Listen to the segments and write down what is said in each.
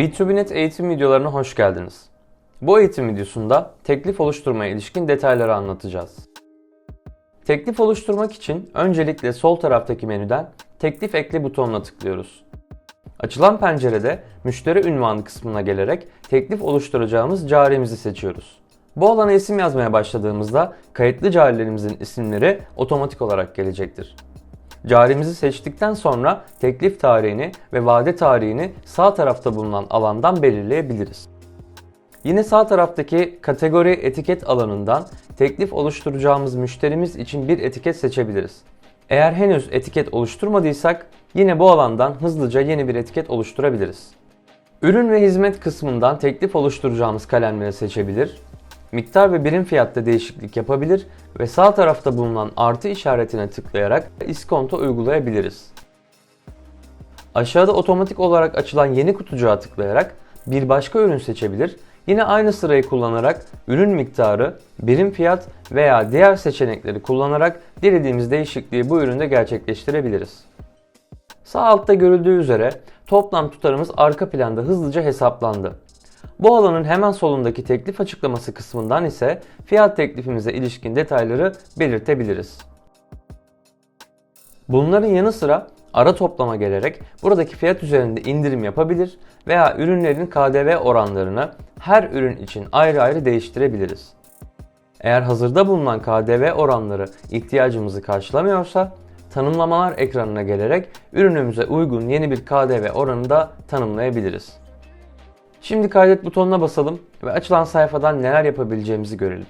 B2Bnet eğitim videolarına hoş geldiniz. Bu eğitim videosunda teklif oluşturmaya ilişkin detayları anlatacağız. Teklif oluşturmak için öncelikle sol taraftaki menüden Teklif ekle butonuna tıklıyoruz. Açılan pencerede müşteri ünvanı kısmına gelerek teklif oluşturacağımız carimizi seçiyoruz. Bu alana isim yazmaya başladığımızda kayıtlı carilerimizin isimleri otomatik olarak gelecektir. Carimizi seçtikten sonra teklif tarihini ve vade tarihini sağ tarafta bulunan alandan belirleyebiliriz. Yine sağ taraftaki kategori etiket alanından teklif oluşturacağımız müşterimiz için bir etiket seçebiliriz. Eğer henüz etiket oluşturmadıysak yine bu alandan hızlıca yeni bir etiket oluşturabiliriz. Ürün ve hizmet kısmından teklif oluşturacağımız kalemleri seçebilir, miktar ve birim fiyatta değişiklik yapabilir ve sağ tarafta bulunan artı işaretine tıklayarak iskonto uygulayabiliriz. Aşağıda otomatik olarak açılan yeni kutucuğa tıklayarak bir başka ürün seçebilir. Yine aynı sırayı kullanarak ürün miktarı, birim fiyat veya diğer seçenekleri kullanarak dilediğimiz değişikliği bu üründe gerçekleştirebiliriz. Sağ altta görüldüğü üzere toplam tutarımız arka planda hızlıca hesaplandı. Bu alanın hemen solundaki teklif açıklaması kısmından ise fiyat teklifimize ilişkin detayları belirtebiliriz. Bunların yanı sıra ara toplama gelerek buradaki fiyat üzerinde indirim yapabilir veya ürünlerin KDV oranlarını her ürün için ayrı ayrı değiştirebiliriz. Eğer hazırda bulunan KDV oranları ihtiyacımızı karşılamıyorsa tanımlamalar ekranına gelerek ürünümüze uygun yeni bir KDV oranı da tanımlayabiliriz. Şimdi kaydet butonuna basalım ve açılan sayfadan neler yapabileceğimizi görelim.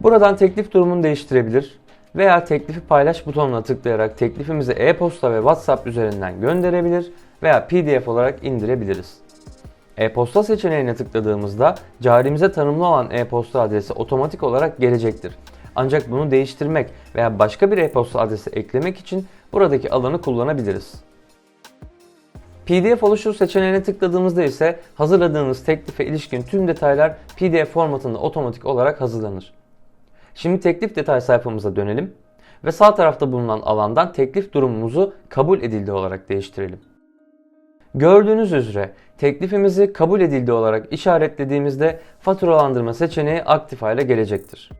Buradan teklif durumunu değiştirebilir veya teklifi paylaş butonuna tıklayarak teklifimizi e-posta ve WhatsApp üzerinden gönderebilir veya PDF olarak indirebiliriz. E-posta seçeneğine tıkladığımızda carimize tanımlı olan e-posta adresi otomatik olarak gelecektir. Ancak bunu değiştirmek veya başka bir e-posta adresi eklemek için buradaki alanı kullanabiliriz. PDF oluştur seçeneğine tıkladığımızda ise hazırladığınız teklife ilişkin tüm detaylar PDF formatında otomatik olarak hazırlanır. Şimdi teklif detay sayfamıza dönelim ve sağ tarafta bulunan alandan teklif durumumuzu kabul edildi olarak değiştirelim. Gördüğünüz üzere teklifimizi kabul edildi olarak işaretlediğimizde faturalandırma seçeneği aktif hale gelecektir.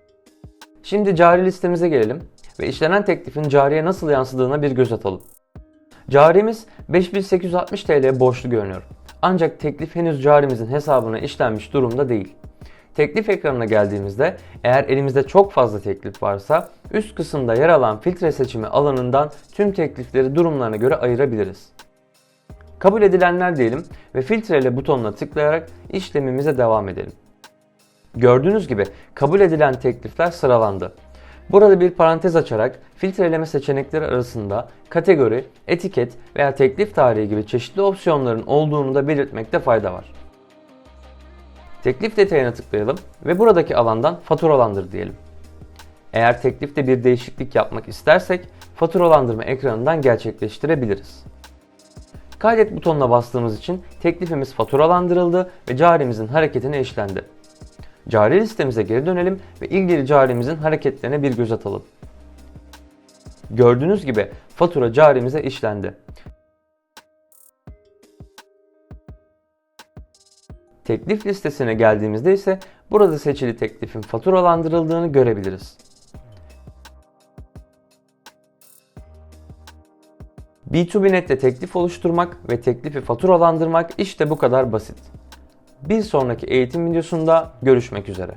Şimdi cari listemize gelelim ve işlenen teklifin cariye nasıl yansıdığına bir göz atalım. Carimiz 5860 TL borçlu görünüyor. Ancak teklif henüz carimizin hesabına işlenmiş durumda değil. Teklif ekranına geldiğimizde eğer elimizde çok fazla teklif varsa üst kısımda yer alan filtre seçimi alanından tüm teklifleri durumlarına göre ayırabiliriz. Kabul edilenler diyelim ve filtrele butonuna tıklayarak işlemimize devam edelim. Gördüğünüz gibi kabul edilen teklifler sıralandı. Burada bir parantez açarak filtreleme seçenekleri arasında kategori, etiket veya teklif tarihi gibi çeşitli opsiyonların olduğunu da belirtmekte fayda var. Teklif detayına tıklayalım ve buradaki alandan faturalandır diyelim. Eğer teklifte bir değişiklik yapmak istersek faturalandırma ekranından gerçekleştirebiliriz. Kaydet butonuna bastığımız için teklifimiz faturalandırıldı ve carimizin hareketine işlendi. Cari listemize geri dönelim ve ilgili carimizin hareketlerine bir göz atalım. Gördüğünüz gibi fatura carimize işlendi. Teklif listesine geldiğimizde ise burada seçili teklifin faturalandırıldığını görebiliriz. B2B.net'te teklif oluşturmak ve teklifi faturalandırmak işte bu kadar basit. Bir sonraki eğitim videosunda görüşmek üzere.